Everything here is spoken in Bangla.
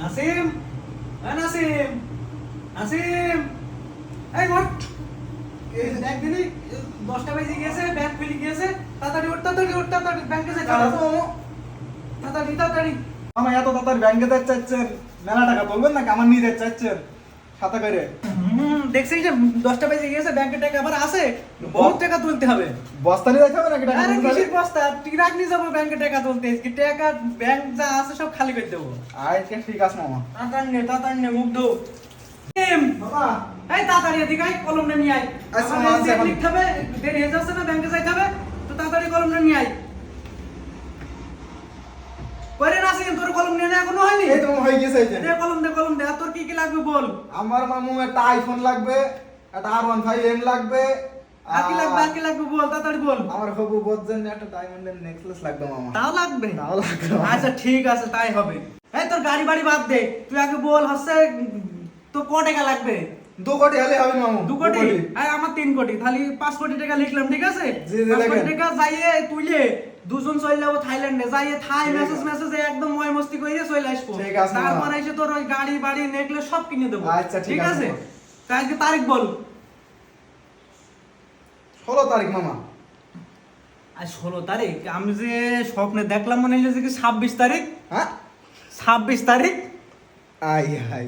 নাসিম হ্যাঁ নাসিম নাসিম। এই ওঠ। দেখ দিদি দশটা বেজে গিয়েছে ব্যাংক ফেলে গিয়েছে। তাড়াতাড়ি ওঠ তাড়াতাড়ি ওঠ তাড়াতাড়ি। ব্যাংকে হবে তাড়াতাড়ি তাড়াতাড়ি। আমার এত তাড়াতাড়ি ব্যাংকে যাচ্ছে মেলা টাকা তুলবেন নাকি? আমার নিয়ে যাচ্ছে সাথে করে। হুম দেখছিস যে দশটা বেজে ব্যাংকে টাকা আবার বহুত টাকা তুলতে হবে। বস্তা নিয়ে হবে নাকি টাকা আরে কিসের বস্তা? ট্রাক নিয়ে যাব ব্যাংকে টাকা তুলতে কি টাকা ব্যাংক যা আছে সব খালি করে দেবো? আজকে ঠিক আছে মামা। নে নে মুখ ধো। বাবা এই তাড়াতাড়ি এদিকে আয় নিয়ে আয়। আচ্ছা, লিখতে হবে দেরি হয়ে যাচ্ছে না ব্যাংকে যাইতে হবে তো তাড়াতাড়ি কলম নিয়ে আয়। পরে না তোর কলম নিয়ে না এখনও হয়নি? এই তো হয়ে গেছে এই যে। কলম দে কলম দে আর তোর কি কি লাগবে বল। আমার মামু একটা আইফোন লাগবে একটা আর ওয়ান ফাইভ এম লাগবে আর কি লাগবে আর কি লাগবে বল তাড়াতাড়ি বল। আমার হবু একটা ডায়মন্ডের নেকলেস লাগবে মামা। তাও লাগবে? তাও লাগবে আচ্ছা ঠিক আছে তাই হবে। এই তোর গাড়ি বাড়ি বাদ দে তুই আগে বল হচ্ছে তো ক টাকা লাগবে? দু কোটি হলে হবে মামু দু কোটি? আর আমার তিন কোটি তাহলে পাঁচ কোটি টাকা লিখলাম ঠিক আছে? পাঁচ কোটি টাকা যাইয়ে তুইলে দুজন চলে যাব থাইল্যান্ডে যাইয়ে থাই মেসেজ। মেসেজ একদম ময় মস্তি করে চলে আসব। ঠিক আছে, তারপর এসে তোর ওই গাড়ি বাড়ি নেকলে সব কিনে দেবো। আচ্ছা, ঠিক আছে, আজকে তারিখ বল। ষোলো তারিখ মামা। আজ ষোলো তারিখ? আমি যে স্বপ্নে দেখলাম মনে হলো যে কি ছাব্বিশ তারিখ? হ্যাঁ? ছাব্বিশ তারিখ? আই হাই।